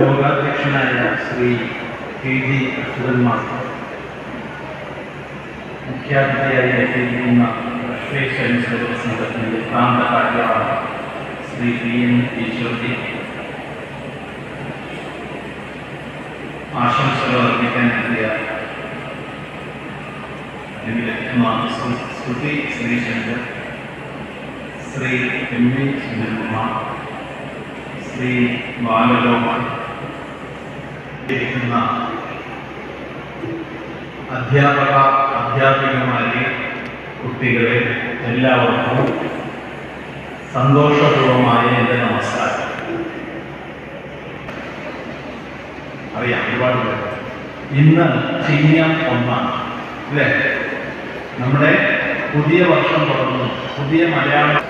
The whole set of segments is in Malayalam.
യോഗാധ്യക്ഷനായ Shri K G Achuthan master മുഖ്യാതിഥിയായി എത്തിയിരിക്കുന്ന വിശ്വേശ്വരൻ സർവ സംഘത്തിൻ്റെ പ്രാന്ത കാര്യമാണ് ശ്രീ പി എൻ ഈശ്വരി ആശംസകൾ അർപ്പിക്കാൻ എത്തിയ അല്ലെങ്കിൽ ശ്രുതി ശ്രീശങ്കർ ശ്രീ എം വി സുനിൽകുമാർ ശ്രീ ബാലഗോപാൽ ഇരിക്കുന്ന അധ്യാപക അധ്യാപികമാരെ കുട്ടികളെ എല്ലാവർക്കും സന്തോഷപൂർവമായ എന്റെ നമസ്കാരം. അറിയാം ഒരുപാട് പേർ ഇന്ന് ചിങ്ങം ഒന്നാണ് അല്ലേ? നമ്മുടെ പുതിയ വർഷം തുടങ്ങുന്നു. പുതിയ മലയാളം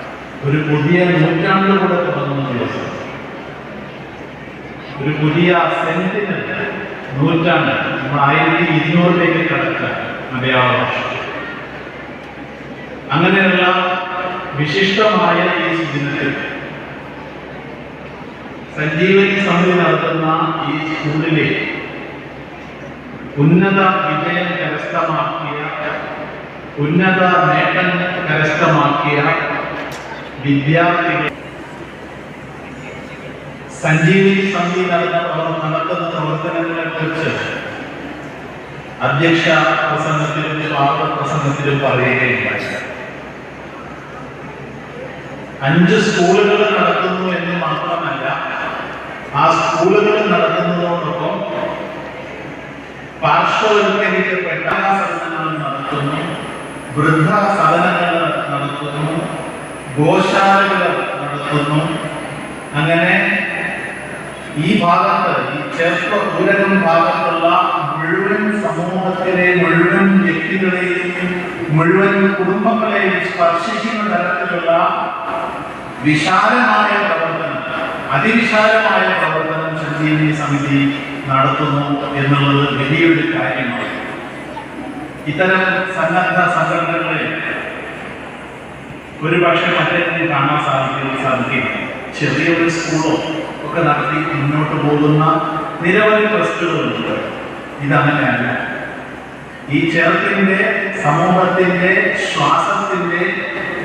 ഒരു പുതിയ നൂറ്റാണ്ട് കൂടെ തുടങ്ങുന്ന ദിവസം. ഒരു പുതിയ സെന്റിന് നൂറ്റാണ്ട് നമ്മൾ ആയിരത്തി ഇരുന്നൂറിലേക്ക് കടക്കുക മലയാള. ഭാഷ അങ്ങനെയുള്ള വിശിഷ്ടമായ ഈ ദിനത്തിൽ സഞ്ജീവനി സമിതി നടത്തുന്ന ഈ സ്കൂളിലെ ഉന്നത വിജയം കരസ്ഥമാക്കിയ ഉന്നത നേട്ടം കരസ്ഥമാക്കിയ വിദ്യാർത്ഥികൾ സഞ്ജീവനി സമിതി നടന്ന നടത്തുന്ന പ്രവർത്തനങ്ങളെ കുറിച്ച് അധ്യക്ഷ പ്രസംഗത്തിലും സ്വാഗത പ്രസംഗത്തിലും പറയുകയുണ്ടായി അഞ്ച് സ്കൂളുകൾ നടത്തുന്നു എന്ന് മാത്രമല്ല ആ സ്കൂളുകൾ നടത്തുന്നതോടൊപ്പം പാർശ്വവൽക്കരിക്കപ്പെട്ട സദനങ്ങൾ നടത്തുന്നു വൃദ്ധ സദനങ്ങൾ നടത്തുന്നു ഗോശാലകൾ നടത്തുന്നു അങ്ങനെ ഈ ഭാഗത്ത് ഈ ചെറുപ്പ പൂരകം ഭാഗത്തുള്ള മുഴുവൻ സമൂഹത്തിലെ മുഴുവൻ വ്യക്തികളെയും മുഴുവൻ കുടുംബങ്ങളെയും സ്പർശിക്കുന്ന തരത്തിലുള്ള വിശാലമായ പ്രവർത്തനം അതിവിശാലമായ പ്രവർത്തനം സഞ്ജീവനി സമിതി നടത്തുന്നു എന്നുള്ളത് വലിയൊരു കാര്യമാണ്. ഇത്തരം സന്നദ്ധ സംഘടനകളെ ഒരു പക്ഷെ മറ്റേതിനും കാണാൻ സാധിക്കും സാധിക്കും ചെറിയൊരു സ്കൂളോ ഒക്കെ നടത്തി മുന്നോട്ട് പോകുന്ന നിരവധി ട്രസ്റ്റുകളുണ്ട്. ഇതങ്ങനെയല്ല. ഈ ചേർത്തിന്റെ സമൂഹത്തിന്റെ ശ്വാസത്തിന്റെ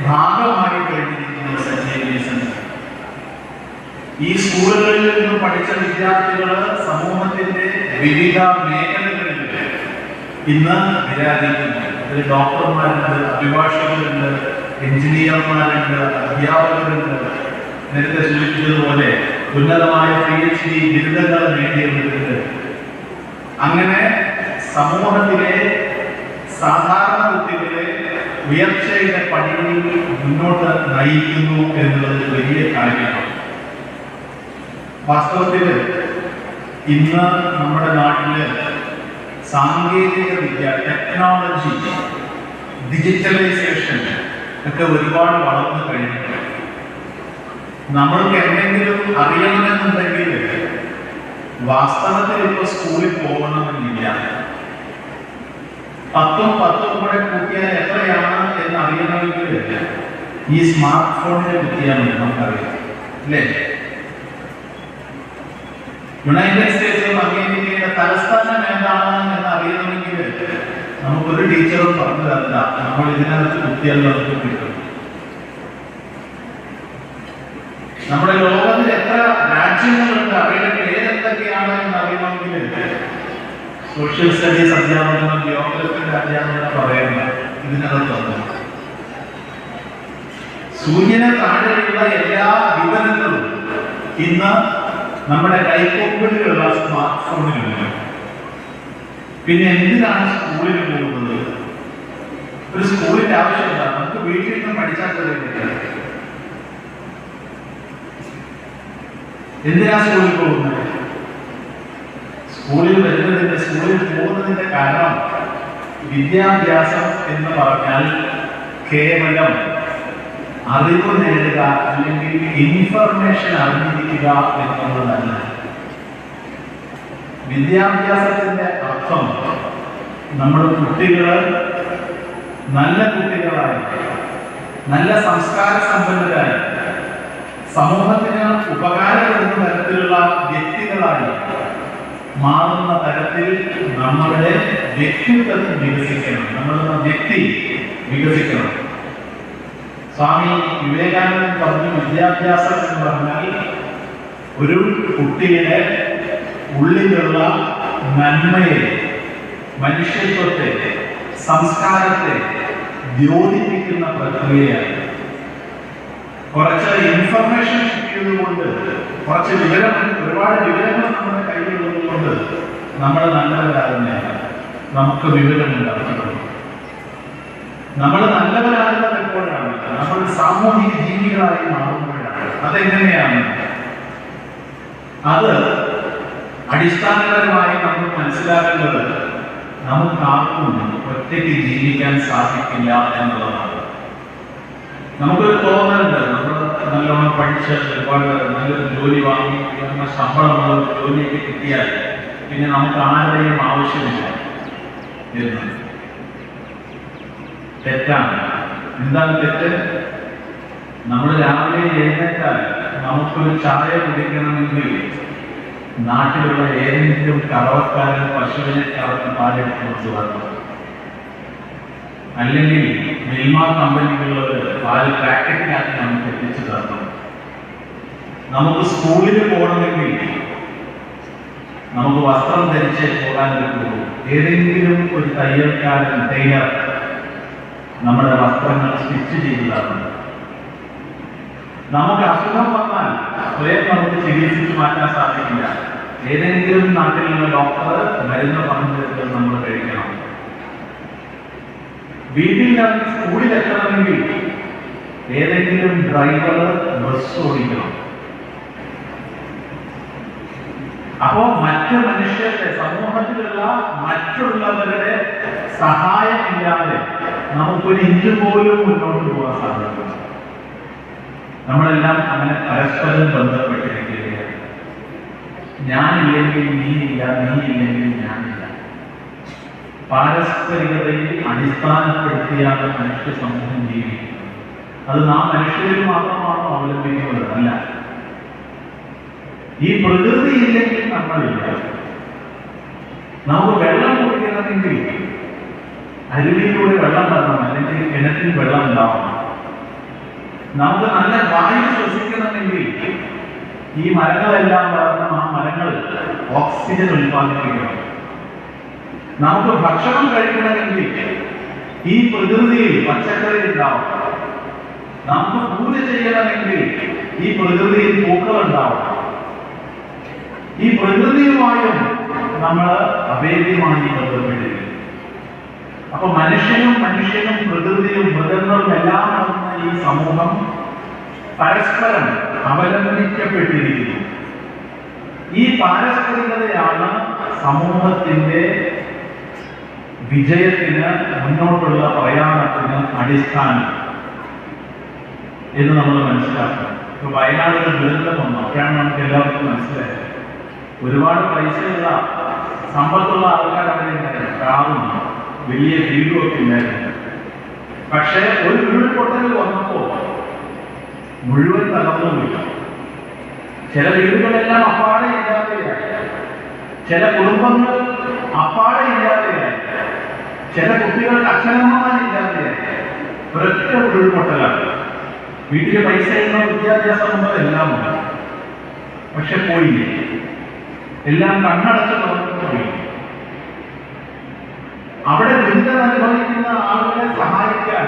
ഭാഗമായി കഴിഞ്ഞിരിക്കുന്ന ഈ സ്കൂളുകളിൽ നിന്ന് പഠിച്ച വിദ്യാർത്ഥികൾ സമൂഹത്തിന്റെ വിവിധ മേഖലകളിൽ ഇന്ന് വിരാജിക്കുന്നു അതിൽ ഡോക്ടർമാരുണ്ട് അഭിഭാഷകരുണ്ട് എഞ്ചിനീയർമാരുണ്ട് അധ്യാപകരുണ്ട്. നേരത്തെ സൂചിപ്പിച്ചതുപോലെ ഉന്നതമായ പി എച്ച് ഡി ബിരുദങ്ങൾ നേടിയവരുണ്ട് അങ്ങനെ സമൂഹത്തിലെ സാധാരണ കുട്ടികളെ ഉയർച്ചയുടെ പടിയിൽ മുന്നോട്ട് നയിക്കുന്നു എന്നുള്ളത് വലിയ കാര്യമാണ്. വാസ്തവത്തിൽ ഇന്ന് നമ്മുടെ നാട്ടിൽ സാങ്കേതിക വിദ്യ ടെക്നോളജി ഡിജിറ്റലൈസേഷൻ ഒക്കെ ഒരുപാട് വളർന്നു കഴിഞ്ഞിട്ടുണ്ട്. നമ്മൾക്ക് എന്തെങ്കിലും അറിയണമെന്നുണ്ടെങ്കിൽ വാസ്തവത്തിൽ ഇപ്പൊ സ്കൂളിൽ പോകണമെന്നില്ല. പത്തും പത്തും കൂടെ കൂട്ടിയാൽ എത്രയാണ് എന്ന് അറിയണമെങ്കിൽ ഈ സ്മാർട്ട് ഫോണിനെ കുത്തിയാൽ മതി നമുക്കറിയാം. അല്ലേ? യുണൈറ്റഡ് സ്റ്റേറ്റ്സും അമേരിക്കയുടെ തലസ്ഥാനം എന്താണ് എന്ന് അറിയണമെങ്കിൽ നമുക്കൊരു ടീച്ചറും പറഞ്ഞു തരില്ല. നമ്മൾ ഇതിനകത്ത് കുത്തിയാൽ നമുക്ക് കിട്ടും. നമ്മുടെ ലോകത്തിൽ എത്ര രാജ്യങ്ങളുണ്ട്? അവയുടെ പേരെന്തൊക്കെയാണ് എന്ന് അറിയണമെങ്കിൽ സോഷ്യൽ സ്റ്റഡീസ് അധ്യാപനം ജിയോഗ്രഫിയുടെ അധ്യാപനം പറയുന്നത് ഇതിനകത്തുണ്ട് സൂര്യനെ താഴെയുള്ള എല്ലാ വിവരങ്ങളും ഇന്ന് നമ്മുടെ കൈക്കൊമ്പിലുള്ള സ്മാർട്ട് ഫോണിലുണ്ട് പിന്നെ എന്തിനാണ് സ്കൂളിൽ പോകുന്നത്? ഒരു സ്കൂളിന്റെ ആവശ്യമില്ല നമുക്ക് വീട്ടിൽ നിന്ന് പഠിച്ചാൽ പോലും എന്തിനാ സ്കൂളിൽ പോകുന്നത്? സ്കൂളിൽ വരുന്നതിന്റെ സ്കൂളിൽ പോകുന്നതിന്റെ കാരണം വിദ്യാഭ്യാസം എന്ന് പറഞ്ഞാൽ കേവലം അറിവ് നേടുക അല്ലെങ്കിൽ ഇൻഫർമേഷൻ അറിഞ്ഞിരിക്കുക എന്നുള്ളതല്ല. വിദ്യാഭ്യാസത്തിന്റെ അർത്ഥം നമ്മൾ കുട്ടികൾ നല്ല കുട്ടികളായി നല്ല സംസ്കാര സമ്പന്നരായി സമൂഹത്തിന് ഉപകാരപ്പെടുന്ന തരത്തിലുള്ള വ്യക്തികളായി മാറുന്ന തരത്തിൽ നമ്മളുടെ വ്യക്തിത്വം വികസിക്കണം. നമ്മളുടെ വ്യക്തി വികസിക്കണം. സ്വാമി വിവേകാനന്ദൻ പറഞ്ഞു വിദ്യാഭ്യാസം എന്ന് പറഞ്ഞാൽ ഒരു കുട്ടിയുടെ ഉള്ളിലുള്ള നന്മയെ മനുഷ്യത്വത്തെ സംസ്കാരത്തെ ദ്യോതിപ്പിക്കുന്ന പ്രക്രിയയാണ്. കുറച്ച് ഇൻഫർമേഷൻ കിട്ടിയതുകൊണ്ട് കുറച്ച് വിവരം ഒരുപാട് വിവരങ്ങൾ നമ്മുടെ കയ്യിലുള്ളത് കൊണ്ട് നമ്മൾ നല്ലവരാകുന്നതാണ് നമുക്ക് വിവരമുണ്ടാകുന്നത് നമ്മൾ നല്ലവരാകുന്നത് എപ്പോഴാണ്? നമ്മൾ സാമൂഹിക ജീവികളായി മാറുമ്പോഴാണ്. അതെങ്ങനെയാണ്? അത് അടിസ്ഥാനപരമായി നമ്മൾ മനസ്സിലാക്കേണ്ടത് നമുക്ക് ആർക്കും ഒറ്റയ്ക്ക് ജീവിക്കാൻ സാധിക്കില്ല എന്നുള്ളതാണ്. നമുക്കൊരു തോന്നലുണ്ട് നമ്മൾ നല്ലോണം പഠിച്ച് ഒരുപാട് നല്ലൊരു ജോലി വാങ്ങി ഉയർന്ന ശമ്പളമുള്ള ഒരു ജോലിയൊക്കെ കിട്ടിയാൽ പിന്നെ നമുക്ക് ആരുടെയും ആവശ്യമില്ല എന്ന്. തെറ്റാണ്. എന്താണ് തെറ്റ്? നമ്മൾ രാവിലെ എഴുന്നേറ്റാൽ നമുക്കൊരു ചായ കുടിക്കണമെങ്കിൽ നാട്ടിലുള്ള ഏതെങ്കിലും കറവക്കാരൻ പശുവിനെ കറന്ന് പാലെടുത്ത് കൊണ്ടുവരണം അല്ലെങ്കിൽ മിൽമ കമ്പനികളുടെ പാൽ പാക്കറ്റിനകത്ത് നമുക്ക് എത്തിച്ചു തരണം. നമുക്ക് സ്കൂളിൽ പോകണമെങ്കിൽ നമുക്ക് വസ്ത്രം ധരിച്ചേ പോകാൻ പറ്റുള്ളൂ. ഏതെങ്കിലും ഒരു തയ്യൽക്കാരൻ ടൈലർ നമ്മുടെ വസ്ത്രങ്ങൾ സ്റ്റിച്ച് ചെയ്തു നമുക്ക് അസുഖം വന്നാൽ സ്വയം നമുക്ക് ചികിത്സിച്ച് മാറ്റാൻ സാധിക്കില്ല. ഏതെങ്കിലും നാട്ടിലുള്ള ഡോക്ടർ മരുന്ന് പറഞ്ഞു നമ്മൾ കഴിക്കണം. വീട്ടിൽ നിന്ന് സ്കൂളിൽ എത്തണമെങ്കിൽ ഏതെങ്കിലും ഡ്രൈവർ ബസ് ഓടിക്കണം. അപ്പോ മറ്റു മനുഷ്യരുടെ സമൂഹത്തിലുള്ള മറ്റുള്ളവരുടെ സഹായമില്ലാതെ നമുക്കൊരു ഇഞ്ച് പോലും മുന്നോട്ട് പോകാൻ സാധിക്കും നമ്മളെല്ലാം അങ്ങനെ പരസ്പരം ബന്ധപ്പെട്ടിരിക്കുകയാണ്. ഞാനില്ലെങ്കിൽ ഇല്ല നീ ഇല്ലെങ്കിൽ ഞാനില്ല. പാരസ്പരികതയിൽ അടിസ്ഥാനപ്പെടുത്തിയാണ് മനുഷ്യ സമൂഹം ജീവിക്കുന്നത്. അത് നാം മനുഷ്യരിൽ മാത്രമാണോ അവലംബിക്കുന്നത്? അല്ല. ഈ പ്രകൃതി ഇല്ലെങ്കിൽ നമ്മളില്ല. നമുക്ക് വെള്ളം കുടിക്കണമെങ്കിൽ അരുവിയിലൂടെ വെള്ളം വരണം അല്ലെങ്കിൽ കിണറ്റിൽ വെള്ളം ഉണ്ടാവണം. നമുക്ക് നല്ല വായു ശ്വസിക്കണമെങ്കിൽ ഈ മരങ്ങളെല്ലാം വളർന്ന ആ മരങ്ങൾ ഓക്സിജൻ ഉൽപ്പാദിപ്പിക്കണം. നമുക്ക് ഭക്ഷണം കഴിക്കണമെങ്കിൽ ഈ പ്രകൃതിയിൽ പച്ചക്കറി ഉണ്ടാവും നമുക്ക് പൂജ ചെയ്യണമെങ്കിൽ ഈ പ്രകൃതിയിൽ പൂക്കൾ ഉണ്ടാവും ഈ പ്രകൃതിയുമായും നമ്മൾ അഭേദ്യമായി ബന്ധപ്പെട്ടിരിക്കുന്നു അപ്പൊ മനുഷ്യനും മനുഷ്യനും പ്രകൃതിയും മൃഗങ്ങളും എല്ലാം നടന്ന ഈ സമൂഹം പരസ്പരം അവലംബിക്കപ്പെട്ടിരിക്കുന്നു. ഈ പാരസ്പരികതയാണ് സമൂഹത്തിന്റെ വിജയത്തിന് മുന്നോട്ടുള്ള പ്രയാണത്തിന് അടിസ്ഥാനം എന്ന് നമ്മൾ മനസ്സിലാക്കണം. ഇപ്പൊ വയനാടിന് ദുരന്തം വന്നു. അപ്പോഴാണ് നമുക്ക് എല്ലാവർക്കും മനസ്സിലായത്. ഒരുപാട് പൈസയുള്ള സമ്പത്തുള്ള ആൾക്കാർ അവിടെ ഉണ്ടായിരുന്നു വലിയ വീടുമൊക്കെ ഉണ്ടായിരുന്നു. പക്ഷേ ഒരു ഉരുൾപൊട്ടൽ വന്നപ്പോ മുഴുവൻ തകർന്നുമില്ല ചില വീടുകളെല്ലാം അപ്പാടെ ഇല്ലാതെയായി. ചില കുടുംബങ്ങൾ അപ്പാടെ ഇല്ലാതെയായി. ചില കുട്ടികൾക്ക് അച്ഛനമ്മമാരില്ലാതെയായി ഒരൊറ്റ ഉരുൾപൊട്ടലാണ് വീട്ടിലെ വിദ്യാഭ്യാസം വിദ്യാഭ്യാസമുണ്ടോ എല്ലാം ഉണ്ട്. പക്ഷെ പോയില്ലേ? എല്ലാം കണ്ണടച്ച് തുറന്നു പോയി അവിടെ ദുരിതം അനുഭവിക്കുന്ന ആളുകളെ സഹായിക്കാൻ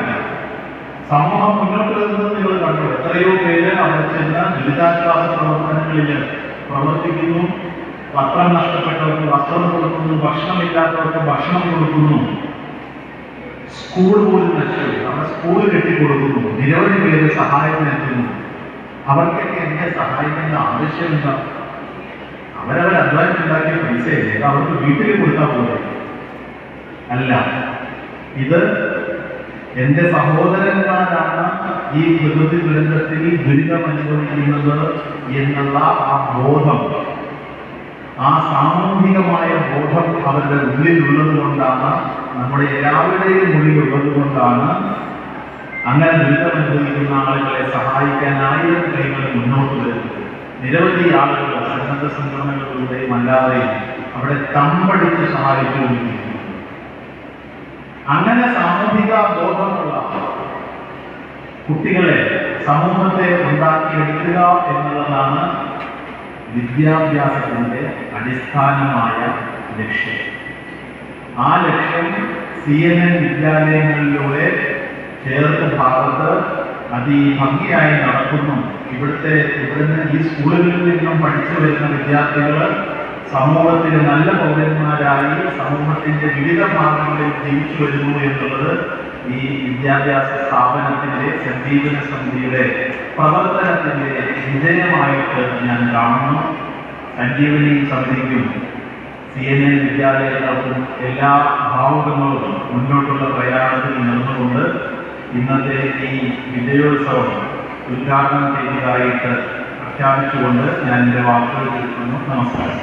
സമൂഹം മുന്നോട്ട് വരുന്നത് നിങ്ങൾ കണ്ടു. എത്രയോ പേര് അവിടെ ചെന്ന ദുരിതാശ്വാസ പ്രവർത്തനങ്ങളിൽ പ്രവർത്തിക്കുന്നു. വസ്ത്രം നഷ്ടപ്പെട്ടവർക്ക് വസ്ത്രം കൊടുക്കുന്നു ഭക്ഷണമില്ലാത്തവർക്ക് ഭക്ഷണം കൊടുക്കുന്നു. സ്കൂൾ പോലും നശിച്ചു. അവിടെ സ്കൂൾ കെട്ടിക്കൊടുക്കുന്നു. നിരവധി പേര് സഹായം എത്തുന്നു അവർക്കൊക്കെ എന്നെ സഹായിക്കേണ്ട ആവശ്യമില്ല അവരവർ പൈസ പൈസയല്ലേ? അത് അവർക്ക് വീട്ടിൽ കൊടുത്താൽ പോലെ അല്ല ഇത് എന്റെ സഹോദരന്മാരാണ് ഈ പ്രകൃതി ദുരന്തത്തിൽ ദുരിതം അനുഭവിക്കുന്നത് എന്നുള്ള ആ ബോധം. ആ സാമൂഹികമായ ബോധം അവരുടെ ഉള്ളിലുള്ളത് കൊണ്ടാണ് നമ്മുടെ എല്ലാവരുടെയും ഉള്ളിലുള്ളത് കൊണ്ടാണ് അങ്ങനെ ദുരിതം അനുഭവിക്കുന്ന ആളുകളെ സഹായിക്കാൻ ആയിരം കൈകൾ മുന്നോട്ട് വരുന്നത്. നിരവധി ആളുകൾ സന്നദ്ധ സംഘടനകളിലൂടെയും അല്ലാതെയും അവിടെ തമ്പടിച്ച് സഹായിക്കുന്നു അങ്ങനെ സാമൂഹിക ബോധമുള്ള കുട്ടികളെ സമൂഹത്തെ ഉണ്ടാക്കിയെടുക്കുക എന്നുള്ളതാണ് വിദ്യാഭ്യാസത്തിന്റെ അടിസ്ഥാനമായ ലക്ഷ്യം. ആ ലക്ഷ്യം സി എൻ എൻ വിദ്യാലയങ്ങളിലൂടെ ചേർത്ത് ഭാഗത്ത് അതിഭംഗിയായി നടക്കുന്നു. ഇവിടുത്തെ ഇവിടുന്ന് ഈ സ്കൂളുകളിൽ നിന്നും പഠിച്ചു വരുന്ന വിദ്യാർത്ഥികൾ സമൂഹത്തിന് നല്ല പൗരന്മാരായി സമൂഹത്തിന്റെ വിവിധ ഭാഗങ്ങളിൽ ജീവിച്ചു വരുന്നു എന്നുള്ളത് ഈ വിദ്യാഭ്യാസ സ്ഥാപനത്തിന്റെ സഞ്ജീവന സമിതിയുടെ പ്രവർത്തനത്തിന്റെ വിജയമായിട്ട് ഞാൻ കാണുന്നു. സഞ്ജീവനി സമിതിക്കും സി എൻ എ വിദ്യാലയങ്ങൾക്കും എല്ലാ ഭാവുകങ്ങളും മുന്നോട്ടുള്ള പ്രയാണത്തിൽ നിന്നുകൊണ്ട് ഇന്നത്തെ ഈ വിജയോത്സവം ഉദ്ഘാടനം ചെയ്തതായിട്ട് പ്രഖ്യാപിച്ചുകൊണ്ട് ഞാൻ എന്റെ വാക്കുകൾ നമസ്കാരം.